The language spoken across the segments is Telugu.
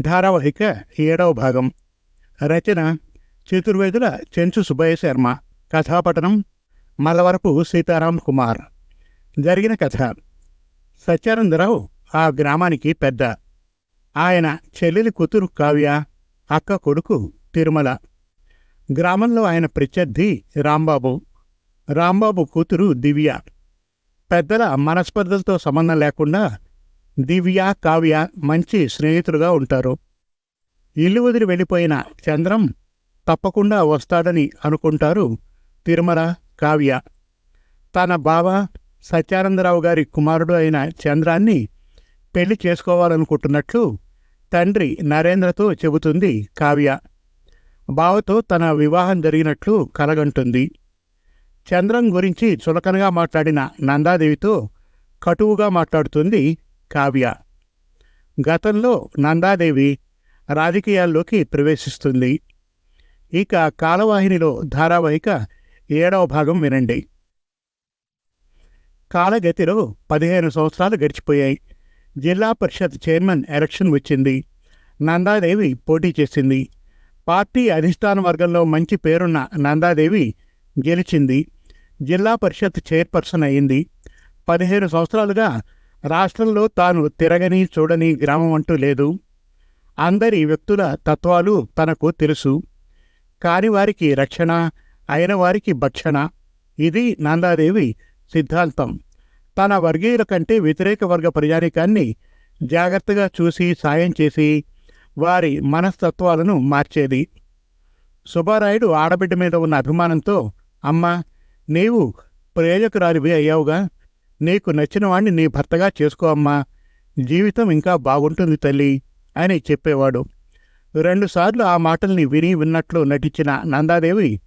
ధారావాహిక ఏడవ భాగం రచన చతుర్వేదుల చెంచు సుబ్బయ్య శర్మ కథాపటనం మలవరపు సీతారాం కుమార్ జరిగిన కథ సత్యానందరావు ఆ గ్రామానికి పెద్ద ఆయన చెల్లెలి కూతురు కావ్య అక్క కొడుకు తిరుమల. గ్రామంలో ఆయన ప్రత్యర్థి రాంబాబు. రాంబాబు కూతురు దివ్య. పెద్దల మనస్పర్ధలతో సంబంధం లేకుండా దివ్య కావ్య మంచి స్నేహితులుగా ఉంటారు. ఇల్లు వదిలి వెళ్ళిపోయిన చంద్రం తప్పకుండా వస్తాడని అనుకుంటారు తిరుమల కావ్య. తన బావ సత్యానందరావు గారి కుమారుడు అయిన చంద్రాన్ని పెళ్ళి చేసుకోవాలనుకుంటున్నట్లు తండ్రి నరేంద్రతో చెబుతుంది కావ్య. బావతో తన వివాహం జరిగినట్లు కలగంటుంది. చంద్రం గురించి చులకనగా మాట్లాడిన నందాదేవితో కటువుగా మాట్లాడుతుంది కావ్య. గతంలో నందాదేవి రాజకీయాల్లోకి ప్రవేశిస్తుంది. ఇక కాలవాహినిలో ధారావాహిక ఏడవ భాగం వినండి. కాలగతిలో పదిహేను సంవత్సరాలు గడిచిపోయాయి. జిల్లా పరిషత్ చైర్మన్ ఎలక్షన్ వచ్చింది. నందాదేవి పోటీ చేసింది. పార్టీ అధిష్టాన వర్గంలో మంచి పేరున్న నందాదేవి గెలిచింది. జిల్లా పరిషత్ చైర్పర్సన్ అయింది. పదిహేను సంవత్సరాలుగా రాష్ట్రంలో తాను తిరగని చూడని గ్రామం అంటూ లేదు. అందరి వ్యక్తుల తత్వాలు తనకు తెలుసు. కాని వారికి రక్షణ అయిన వారికి భక్షణ. ఇది నందాదేవి సిద్ధాంతం. తన వర్గీయుల కంటే వ్యతిరేక వర్గ ప్రజానికాన్ని జాగ్రత్తగా చూసి సాయం చేసి వారి మనస్తత్వాలను మార్చేది. సుబ్బారాయుడు ఆడబిడ్డ మీద ఉన్న అభిమానంతో అమ్మా నీవు ప్రయోజకురాలివి అయ్యావుగా. నీకు నచ్చిన వాణ్ణి నీ భర్తగా చేసుకో అమ్మా. జీవితం ఇంకా బాగుంటుంది తల్లి అని చెప్పేవాడు. రెండుసార్లు ఆ మాటల్ని విని విన్నట్లు నటించిన నందాదేవి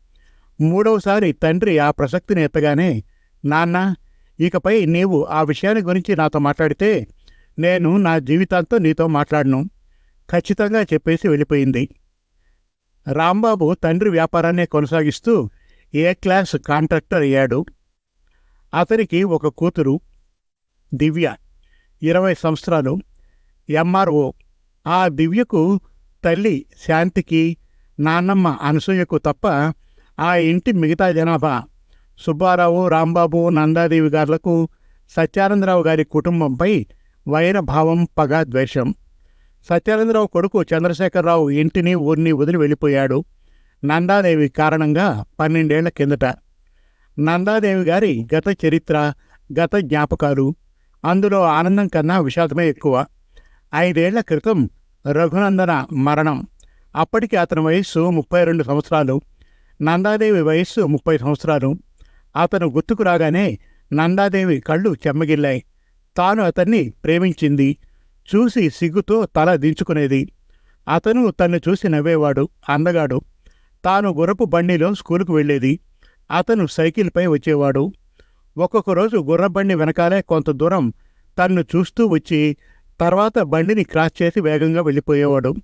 మూడవసారి తండ్రి ఆ ప్రసక్తిని ఎత్తగానే నాన్న ఇకపై నీవు ఆ విషయాన్ని గురించి నాతో మాట్లాడితే నేను నా జీవితాంతో నీతో మాట్లాడను ఖచ్చితంగా చెప్పేసి వెళ్ళిపోయింది. రాంబాబు తండ్రి వ్యాపారాన్నే కొనసాగిస్తూ ఏ క్లాస్ కాంట్రాక్టర్ అయ్యాడు? అతనికి ఒక కూతురు దివ్య ఇరవై సంవత్సరాలు. ఎంఆర్ఓ. ఆ దివ్యకు తల్లి శాంతికి నాన్నమ్మ అనసూయకు తప్ప ఆ ఇంటి మిగతా జనాభా. సుబ్బారావు రాంబాబు నందాదేవి గారులకు సత్యానందరావు గారి కుటుంబంపై వైరభావం పగ ద్వేషం. సత్యానందరావు కొడుకు చంద్రశేఖరరావు ఇంటిని ఊరిని వదిలి వెళ్ళిపోయాడు. నందాదేవి కారణంగా పన్నెండేళ్ళ కిందట నందాదేవి గారి గత చరిత్ర గత జ్ఞాపకాలు అందులో ఆనందం కన్నా విషాదమే ఎక్కువ. ఐదేళ్ళ క్రితం రఘునందన మరణం. అప్పటికి అతని వయస్సు ముప్పై రెండు సంవత్సరాలు. నందాదేవి వయస్సు ముప్పై సంవత్సరాలు. అతను గుర్తుకు రాగానే నందాదేవి కళ్ళు చెమ్మగిల్లాయి. తాను అతన్ని ప్రేమించింది. చూసి సిగ్గుతో తల దించుకునేది. అతను తన్ను చూసి నవ్వేవాడు అందగాడు. తాను గుర్రపు బండిలో స్కూలుకు వెళ్ళేది. అతను సైకిల్పై వచ్చేవాడు. ఒక్కొక్క రోజు గుర్రబండి వెనకాలే కొంత దూరం తన్ను చూస్తూ వచ్చి తర్వాత బండిని క్రాస్ చేసి వేగంగా వెళ్ళిపోయేవాడు.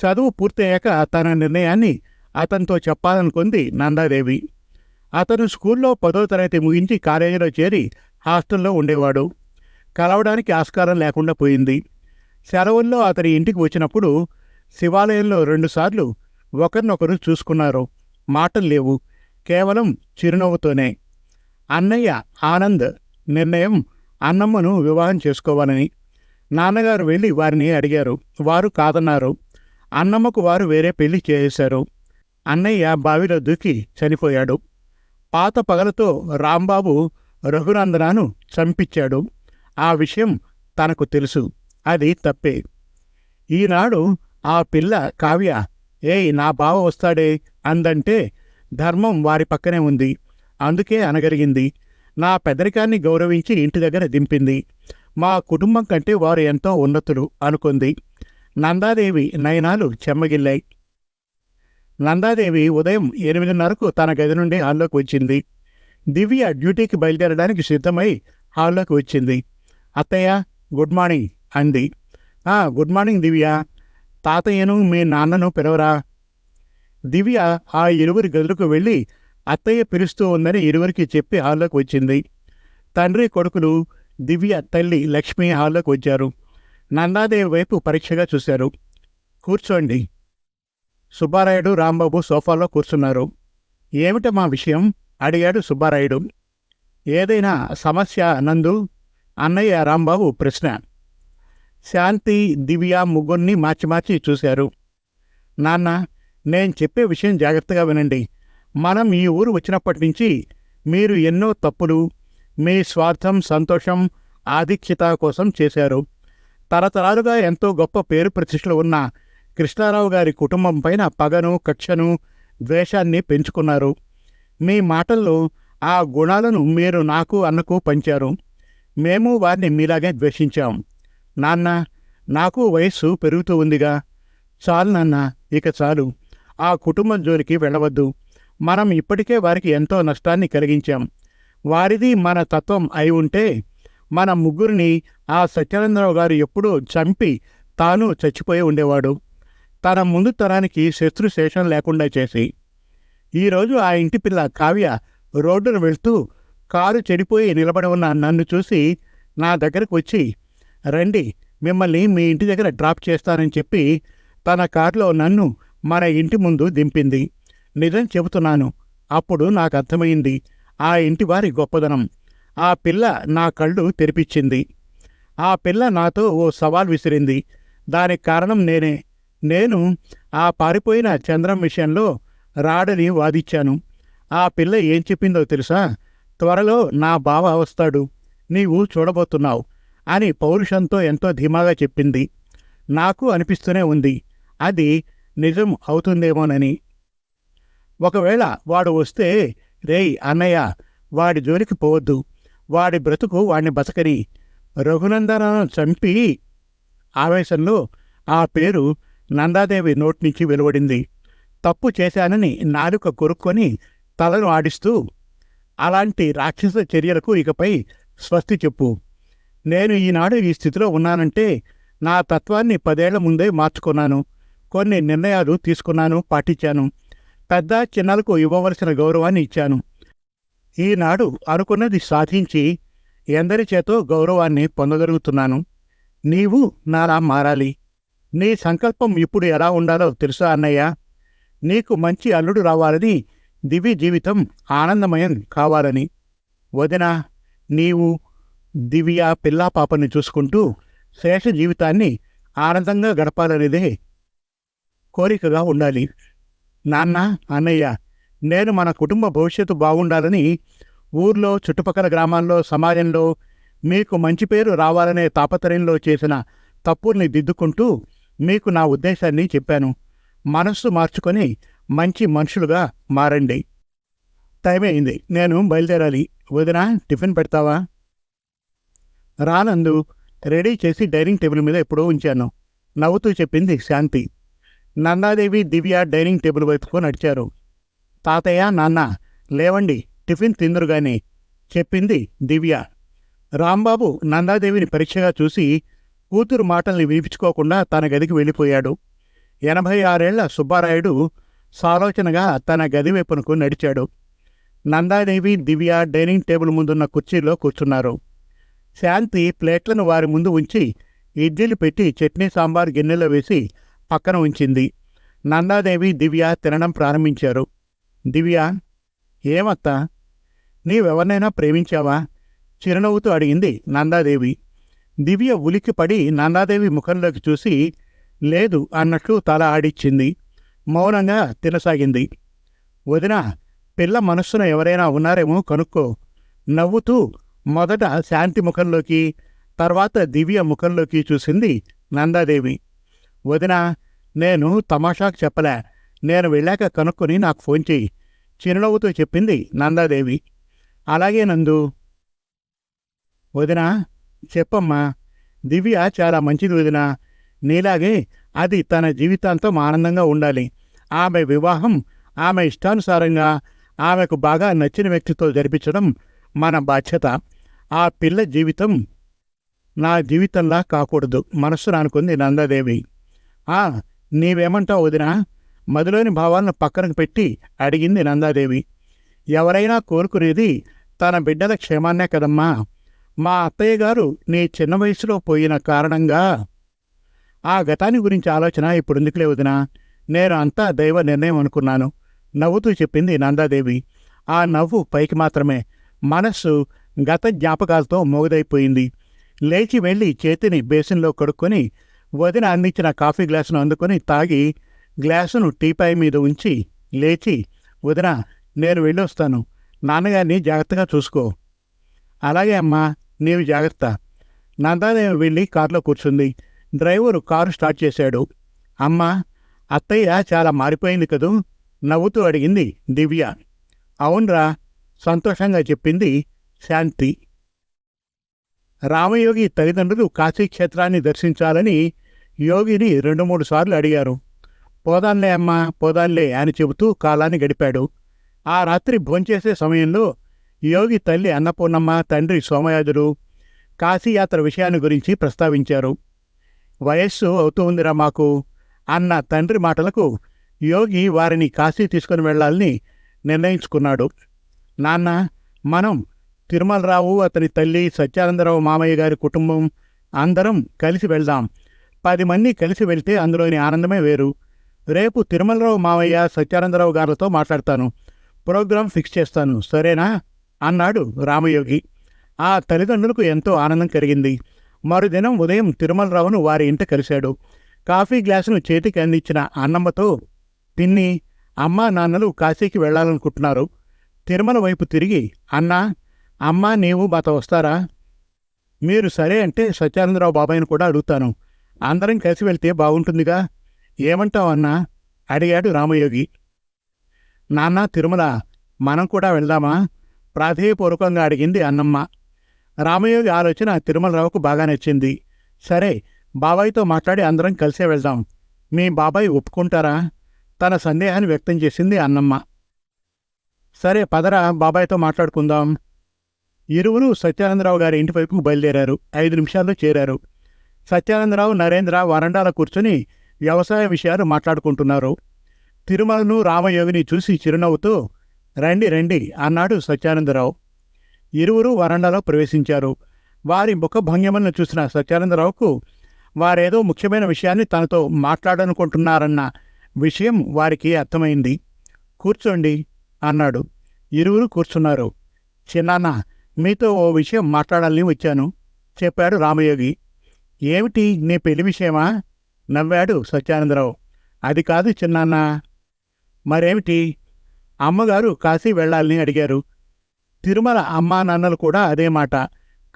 చదువు పూర్తయ్యాక తన నిర్ణయాన్ని అతనితో చెప్పాలనుకుంది నందాదేవి. అతను స్కూల్లో పదో తరగతి ముగించి కాలేజీలో చేరి హాస్టల్లో ఉండేవాడు. కలవడానికి ఆస్కారం లేకుండా పోయింది. సెలవుల్లో అతని ఇంటికి వచ్చినప్పుడు శివాలయంలో రెండుసార్లు ఒకరినొకరు చూసుకున్నారు. మాటలు లేవు. కేవలం చిరునవ్వుతోనే. అన్నయ్య ఆనంద్ నిర్ణయం అన్నమ్మను వివాహం చేసుకోవాలని నాన్నగారు వెళ్ళి వారిని అడిగారు. వారు కాదన్నారు. అన్నమ్మకు వారు వేరే పెళ్ళి చేశారు. అన్నయ్య బావిలో దూకి చనిపోయాడు. పాత పగలతో రాంబాబు రఘునందనాను చంపించాడు. ఆ విషయం తనకు తెలుసు. అది తప్పే. ఈనాడు ఆ పిల్ల కావ్య ఏయ్ నా బావ వస్తాడే అందంటే ధర్మం వారి పక్కనే ఉంది. అందుకే అనగలిగింది నా పెదరికాన్ని గౌరవించి ఇంటి దగ్గర దింపింది. మా కుటుంబం కంటే వారు ఎంతో ఉన్నతులు అనుకుంది. నందాదేవి నయనాలు చెమ్మగిల్లాయి. నందాదేవి ఉదయం ఎనిమిదిన్నరకు తన గది నుండి హాల్లోకి వచ్చింది. దివ్య డ్యూటీకి బయలుదేరడానికి సిద్ధమై హాల్లోకి వచ్చింది. అత్తయ్య గుడ్ మార్నింగ్ అంది. Good morning Divya. తాతయ్యను మీ నాన్నను పిలవరా? దివ్య ఆ ఇరువురి గదులకు వెళ్ళి అత్తయ్య పిలుస్తూ ఉందని ఇరువురికి చెప్పి హాల్లోకి వచ్చింది. తండ్రి కొడుకులు దివ్య తల్లి లక్ష్మి హాల్లోకి వచ్చారు. నందాదేవి వైపు పరీక్షగా చూశారు. కూర్చోండి. సుబ్బారాయుడు రాంబాబు సోఫాలో కూర్చున్నారు. ఏమిటమ్మా విషయం? అడిగాడు సుబ్బారాయుడు. ఏదైనా సమస్య నందు? అన్నయ్య రాంబాబు ప్రశ్న. శాంతి దివ్య ముగ్గురిని మార్చి మార్చి చూశారు. నాన్న నేను చెప్పే విషయం జాగ్రత్తగా వినండి. మనం ఈ ఊరు వచ్చినప్పటి నుంచి మీరు ఎన్నో తప్పులు మీ స్వార్థం సంతోషం ఆధిక్యత కోసం చేశారు. తరతరాలుగా ఎంతో గొప్ప పేరు ప్రతిష్టలు ఉన్న కృష్ణారావు గారి కుటుంబం పైన పగను కక్షను ద్వేషాన్ని పెంచుకున్నారు. మీ మాటల్లో ఆ గుణాలను మీరు నాకు అన్నకు పంచారు. మేము వారిని మీలాగే ద్వేషించాం. నాన్న నాకు వయస్సు పెరుగుతూ ఉందిగా. చాలు నాన్న ఇక చాలు. ఆ కుటుంబం జోలికి వెళ్ళవద్దు. మనం ఇప్పటికే వారికి ఎంతో నష్టాన్ని కలిగించాం. వారిది మన తత్వం అయి ఉంటే మన ముగ్గురిని ఆ సత్యానందరావు గారు ఎప్పుడూ చంపి తాను చచ్చిపోయి ఉండేవాడు. తన ముందు తరానికి శత్రుశేషం లేకుండా చేసి. ఈరోజు ఆ ఇంటి పిల్ల కావ్య రోడ్డును వెళ్తూ కారు చెడిపోయి నిలబడి ఉన్న నన్ను చూసి నా దగ్గరకు వచ్చి రండి మిమ్మల్ని మీ ఇంటి దగ్గర డ్రాప్ చేస్తానని చెప్పి తన కారులో నన్ను మన ఇంటి ముందు దింపింది. నిజం చెబుతున్నాను అప్పుడు నాకు అర్థమైంది ఆ ఇంటి వారి గొప్పదనం. ఆ పిల్ల నా కళ్ళు తెరిపించింది. ఆ పిల్ల నాతో ఓ సవాల్ విసిరింది. దానికి కారణం నేనే. నేను ఆ పారిపోయిన చంద్రం విషయంలో రాడని వాదిచ్చాను ఆ పిల్ల ఏం చెప్పిందో తెలుసా? త్వరలో నా బావ వస్తాడు. నీవు చూడబోతున్నావు అని పౌరుషంతో ఎంతో ధీమాగా చెప్పింది. నాకు అనిపిస్తూనే ఉంది. అది నిజం అవుతుందేమోనని. ఒకవేళ వాడు వస్తే రేయ్ అన్నయ్య వాడి జోలికి పోవద్దు. వాడి బ్రతుకు వాడిని బతకని. రఘునందనను చంపి ఆవేశంలో ఆ పేరు నందాదేవి నోటి నుంచి వెలువడింది. తప్పు చేశానని నాలుక కొరుక్కొని తలను ఆడిస్తూ అలాంటి రాక్షస చర్యలకు ఇకపై స్వస్తి చెప్పు. నేను ఈనాడు ఈ స్థితిలో ఉన్నానంటే నా తత్వాన్ని పదేళ్ళ ముందే మార్చుకున్నాను. కొన్ని నిర్ణయాలు తీసుకున్నాను పాటించాను. పెద్ద చిన్నలకు ఇవ్వవలసిన గౌరవాన్ని ఇచ్చాను. ఈనాడు అనుకున్నది సాధించి ఎందరి చేతో గౌరవాన్ని పొందగలుగుతున్నాను. నీవు నాలా మారాలి. నీ సంకల్పం ఇప్పుడు ఎలా ఉండాలో తెలుసా అన్నయ్య? నీకు మంచి అల్లుడు రావాలని దివి జీవితం ఆనందమయం కావాలని. వదిన నీవు దివ్య పిల్లా పాపని చూసుకుంటూ శేష జీవితాన్ని ఆనందంగా గడపాలనేదే కోరికగా ఉండాలి. నాన్న అన్నయ్య నేను మన కుటుంబ భవిష్యత్తు బాగుండాలని ఊర్లో చుట్టుపక్కల గ్రామాల్లో సమాజంలో మీకు మంచి పేరు రావాలనే తాపత్రయంలో చేసిన తప్పుల్ని దిద్దుకుంటూ మీకు నా ఉద్దేశాన్ని చెప్పాను. మనస్సు మార్చుకొని మంచి మనుషులుగా మారండి. టైం అయింది. నేను బయలుదేరాలి. వదిన టిఫిన్ పెడతావా? రానందు రెడీ చేసి డైనింగ్ టేబుల్ మీద ఎప్పుడో ఉంచాను. నవ్వుతూ చెప్పింది శాంతి. నందాదేవి దివ్య డైనింగ్ టేబుల్ వైపుకు నడిచారు. తాతయ్య నాన్న లేవండి టిఫిన్ తిందరుగానే చెప్పింది దివ్య. రాంబాబు నందాదేవిని పరీక్షగా చూసి కూతురు మాటల్ని వినిపించుకోకుండా తన గదికి వెళ్ళిపోయాడు. ఎనభై ఆరేళ్ళ సుబ్బారాయుడు సాలోచనగా తన గది వైపునకు నడిచాడు. నందాదేవి దివ్య డైనింగ్ టేబుల్ ముందున్న కుర్చీలో కూర్చున్నారు. శాంతి ప్లేట్లను వారి ముందు ఉంచి ఇడ్లీలు పెట్టి చట్నీ సాంబార్ గిన్నెలో వేసి పక్కన ఉంచింది. నందాదేవి దివ్య తినడం ప్రారంభించారు. దివ్య ఏమత్తా? నీవెవరినైనా ప్రేమించావా? చిరునవ్వుతూ అడిగింది నందాదేవి. దివ్య ఉలిక్కిపడి నందాదేవి ముఖంలోకి చూసి లేదు అన్నట్లు తల ఆడిచ్చింది. మౌనంగా తినసాగింది. వదిన పిల్ల మనస్సున ఎవరైనా ఉన్నారేమో కనుక్కో. నవ్వుతూ మొదట శాంతి ముఖంలోకి తర్వాత దివ్య ముఖంలోకి చూసింది నందాదేవి. వదిన నేను తమాషాకు చెప్పలే. నేను వెళ్ళాక కనుక్కొని నాకు ఫోన్ చెయ్యి. చిరునవ్వుతో చెప్పింది నందాదేవి. అలాగే నందు. వదిన చెప్పమ్మా. దివ్య చాలా మంచిది వదిన. నీలాగే అది తన జీవితాంతం ఆనందంగా ఉండాలి. ఆమె వివాహం ఆమె ఇష్టానుసారంగా ఆమెకు బాగా నచ్చిన వ్యక్తితో జరిపించడం మన బాధ్యత. ఆ పిల్ల జీవితం నా జీవితంలా కాకూడదు. మనస్సు అనుకుంది నందాదేవి. నీవేమంటావు వదినా? మదిలోని భావాలను పక్కనకు పెట్టి అడిగింది నందాదేవి. ఎవరైనా కోరుకునేది తన బిడ్డల క్షేమాన్నే కదమ్మా. మా అత్తయ్య గారు నీ చిన్న వయసులో పోయిన కారణంగా. ఆ గతాన్ని గురించి ఆలోచన ఇప్పుడు ఎందుకులే వదినా? నేను అంతా దైవ నిర్ణయం అనుకున్నాను. నవ్వుతూ చెప్పింది నందాదేవి. ఆ నవ్వు పైకి మాత్రమే. మనస్సు గత జ్ఞాపకాలతో మోగదైపోయింది. లేచి వెళ్ళి చేతిని బేసిన్లో కడుక్కొని వదిన అందించిన కాఫీ గ్లాసును అందుకొని తాగి గ్లాసును టీపాయ్ మీద ఉంచి లేచి వదిన నేను వెళ్ళొస్తాను. నాన్నగారిని జాగ్రత్తగా చూసుకో. అలాగే అమ్మా నీవు జాగ్రత్త. నందాదేవి వెళ్ళి కారులో కూర్చుంది. డ్రైవరు కారు స్టార్ట్ చేశాడు. అమ్మా అత్తయ్య చాలా మారిపోయింది కదూ? నవ్వుతూ అడిగింది దివ్య. అవునరా సంతోషంగా చెప్పింది శాంతి. రామయోగి తల్లిదండ్రులు కాశీక్షేత్రాన్ని దర్శించాలని యోగిని రెండు మూడు సార్లు అడిగారు. పోదాన్లే అమ్మా పోదాన్లే అని చెబుతూ కాలాన్ని గడిపాడు. ఆ రాత్రి భోంచేసే సమయంలో యోగి తల్లి అన్నపూర్ణమ్మ తండ్రి సోమయాజుడు కాశీయాత్ర విషయాన్ని గురించి ప్రస్తావించారు. వయస్సు అవుతూ ఉందిరా మాకు అన్న తండ్రి మాటలకు యోగి వారిని కాశీ తీసుకుని వెళ్ళాలని నిర్ణయించుకున్నాడు. నాన్న మనం తిరుమలరావు అతని తల్లి సత్యానందరావు మామయ్య గారి కుటుంబం అందరం కలిసి వెళ్దాం. పది మంది కలిసి వెళ్తే అందులోని ఆనందమే వేరు. రేపు తిరుమలరావు మామయ్య సత్యానందరావు గారితో మాట్లాడతాను. ప్రోగ్రాం ఫిక్స్ చేస్తాను. సరేనా? అన్నాడు రామయోగి. ఆ తల్లిదండ్రులకు ఎంతో ఆనందం కలిగింది. మరుదినం ఉదయం తిరుమలరావును వారి ఇంట కలిశాడు. కాఫీ గ్లాసును చేతికి అందించిన అన్నమ్మతో పిన్ని అమ్మా నాన్నలు కాశీకి వెళ్ళాలనుకుంటున్నారు. తిరుమల వైపు తిరిగి అన్నా అమ్మా నీవు మాతో వస్తారా? మీరు సరే అంటే సత్యానందరావు బాబాయ్ని కూడా అడుగుతాను. అందరం కలిసి వెళ్తే బాగుంటుందిగా? ఏమంటావు అన్నా? అడిగాడు రామయోగి. నాన్న తిరుమల మనం కూడా వెళ్దామా? ప్రాధేయపూర్వకంగా అడిగింది అన్నమ్మ. రామయోగి ఆలోచన తిరుమలరావుకు బాగా నచ్చింది. సరే బాబాయ్తో మాట్లాడి అందరం కలిసే వెళ్దాం. మీ బాబాయ్ ఒప్పుకుంటారా? తన సందేహాన్ని వ్యక్తం చేసింది అన్నమ్మ. సరే పదరా బాబాయ్తో మాట్లాడుకుందాం. ఇరువురు సత్యానందరావు గారి ఇంటి వైపుకు బయలుదేరారు. ఐదు నిమిషాల్లో చేరారు. సత్యానందరావు నరేంద్ర వరండాలో కూర్చొని వ్యవసాయ విషయాలు మాట్లాడుకుంటున్నారు. తిరుమలను రామయోగిని చూసి చిరునవ్వుతూ రండి రండి అన్నాడు సత్యానందరావు. ఇరువురు వరండాలో ప్రవేశించారు. వారి ముఖ భంగిమలను చూసిన సత్యానందరావుకు వారేదో ముఖ్యమైన విషయాన్ని తనతో మాట్లాడనుకుంటున్నారన్న విషయం వారికి అర్థమైంది. కూర్చోండి అన్నాడు. ఇరువురు కూర్చున్నారు. చిన్నాన్న మీతో ఓ విషయం మాట్లాడాలని వచ్చాను. చెప్పాడు రామయోగి. ఏమిటి నీ పెళ్ళి విషయమా? నవ్వాడు సత్యానందరావు. అది కాదు చిన్నాన్న. మరేమిటి? అమ్మగారు కాశీ వెళ్ళాలని అడిగారు. తిరుమల అమ్మా నాన్నలు కూడా అదే మాట.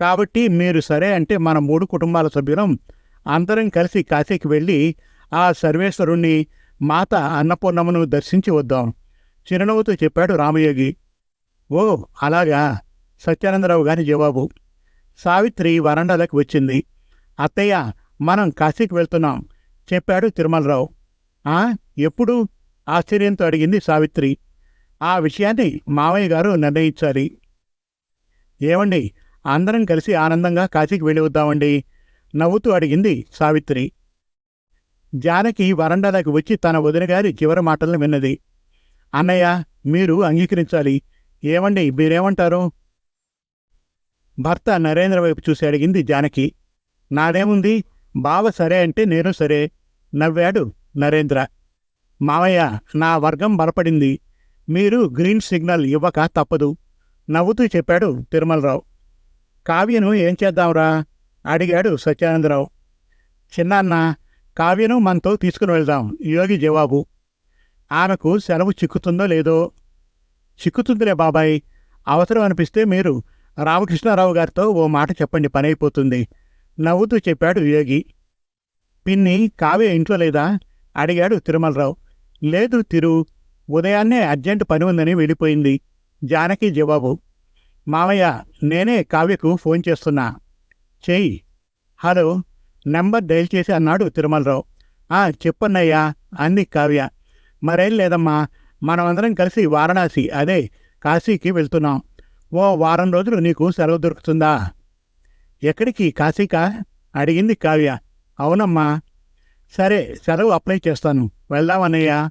కాబట్టి మీరు సరే అంటే మన మూడు కుటుంబాల సభ్యులం అందరం కలిసి కాశీకి వెళ్ళి ఆ సర్వేశ్వరుణ్ణి మాత అన్నపూర్ణమ్మను దర్శించి వద్దాం. చిరునవ్వుతో చెప్పాడు రామయోగి. ఓ అలాగా. సత్యానందరావు గారి జవాబు. సావిత్రి వరండాలకు వచ్చింది. అత్తయ్య మనం కాశీకి వెళ్తున్నాం చెప్పాడు తిరుమలరావు. ఆ ఎప్పుడు? ఆశ్చర్యంతో అడిగింది సావిత్రి. ఆ విషయాన్ని మావయ్య గారు నిర్ణయించాలి. ఏమండి అందరం కలిసి ఆనందంగా కాశీకి వెళ్ళి వద్దామండి? నవ్వుతూ అడిగింది సావిత్రి. జానకి వరండాలకు వచ్చి తన వదిన గారి చివరి మాటలను విన్నది. అన్నయ్య మీరు అంగీకరించాలి. ఏమండి మీరేమంటారు? భర్త నరేంద్ర వైపు చూసి అడిగింది జానకి నాదేముంది? బావ సరే అంటే నేను సరే నవ్వాడు నరేంద్ర. మావయ్య నా వర్గం బలపడింది. మీరు గ్రీన్ సిగ్నల్ ఇవ్వక తప్పదు నవ్వుతూ చెప్పాడు తిరుమలరావు. కావ్యను ఏం చేద్దాంరా? అడిగాడు సత్యానందరావు. చిన్నాన్న కావ్యను మనతో తీసుకుని వెళ్దాం యోగి జవాబు. ఆమెకు సెలవు చిక్కుతుందో లేదో? చిక్కుతుందిలే బాబాయ్. అవసరం అనిపిస్తే మీరు రామకృష్ణారావు గారితో ఓ మాట చెప్పండి పని అయిపోతుంది నవ్వుతూ చెప్పాడు యోగి పిన్ని కావ్య ఇంట్లో లేదా? అడిగాడు తిరుమలరావు. లేదు తిరు ఉదయాన్నే అర్జెంటు పని ఉందని వెళ్ళిపోయింది. జానకి జవాబు మామయ్య నేనే కావ్యకు ఫోన్ చేస్తున్నా. చెయ్యి. హలో నెంబర్ డైల్ చేసి అన్నాడు తిరుమలరావు. ఆ చెప్పన్నయ్యా అంది కావ్య. మరేం లేదమ్మా మనమందరం కలిసి వారణాసి అదే కాశీకి వెళ్తున్నాం. ఓ వారం రోజులు నీకు సెలవు దొరుకుతుందా? ఎక్కడికి? కాశీకా? అడిగింది కావ్య. అవునమ్మా. సరే సెలవు అప్లై చేస్తాను. వెళ్దామన్నయ్యా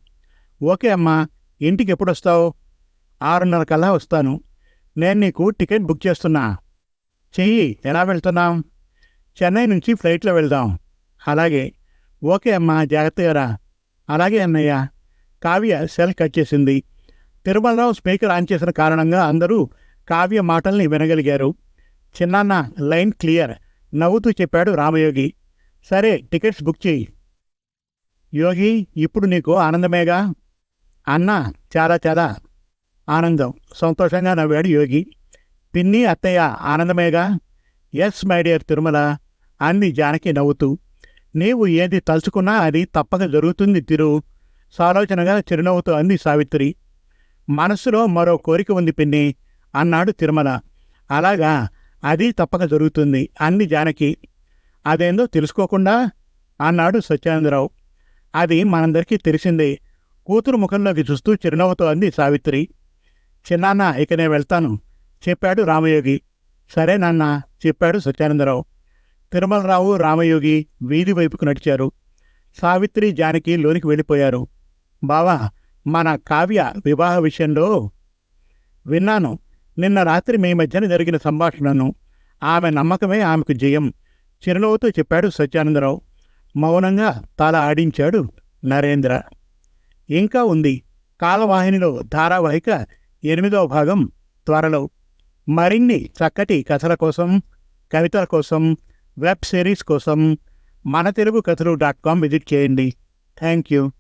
ఓకే అమ్మా. ఇంటికి ఎప్పుడు వస్తావు ఆరున్నర కల్లా వస్తాను. నేను నీకు టికెట్ బుక్ చేస్తున్నా. చెయ్యి. ఎలా వెళ్తున్నాం? చెన్నై నుంచి ఫ్లైట్లో వెళ్దాం. అలాగే. ఓకే అమ్మా. జాగ్రత్తగా రా. అలాగే అన్నయ్య. కావ్య సెల్ కట్ చేసింది. తిరుమలరావు స్పీకర్ ఆన్ చేసిన కారణంగా అందరూ కావ్య మాటల్ని వినగలిగారు. చిన్నాన్న లైన్ క్లియర్. నవ్వుతూ చెప్పాడు రామయోగి. సరే టికెట్స్ బుక్ చేయి. యోగి ఇప్పుడు నీకు ఆనందమేగా? అన్నా చాలా చాలా. ఆనందం. సంతోషంగా నవ్వాడు యోగి. పిన్ని అత్తయ్య ఆనందమేగా? Yes my dear Tirumala. అంది జానకి నవ్వుతూ. నీవు ఏది తలుచుకున్నా అది తప్పక జరుగుతుంది తిరు. సాలోచనగా చిరునవ్వుతూ అంది సావిత్రి. మనస్సులో మరో కోరిక ఉంది పిన్ని. అన్నాడు తిరుమల. అలాగా అది తప్పక జరుగుతుంది. అంది జానకి. అదేందో తెలుసుకోకుండా? అన్నాడు సత్యానందరావు. అది మనందరికీ తెలిసిందే. కూతురు ముఖంలోకి చూస్తూ చిరునవ్వుతో అంది సావిత్రి. చిన్నాన్న ఇక నేను వెళ్తాను చెప్పాడు రామయోగి. సరే నాన్న చెప్పాడు సత్యానందరావు. తిరుమలరావు రామయోగి వీధి వైపుకు నడిచారు. సావిత్రి జానకి లోనికి వెళ్ళిపోయారు. బావా మన కావ్య వివాహ విషయంలో విన్నాను. నిన్న రాత్రి మీ మధ్యన జరిగిన సంభాషణను ఆమె నమ్మకమే ఆమెకు జయం. చిరునవ్వుతో చెప్పాడు సత్యానందరావు. మౌనంగా తల ఆడించాడు నరేంద్ర. ఇంకా ఉంది. కాలవాహినిలో ధారావాహిక ఎనిమిదవ భాగం త్వరలో. మరిన్ని చక్కటి కథల కోసం కవితల కోసం వెబ్ సిరీస్ కోసం మన తెలుగు కథలు డాట్ కామ్ విజిట్ చేయండి. Thank you.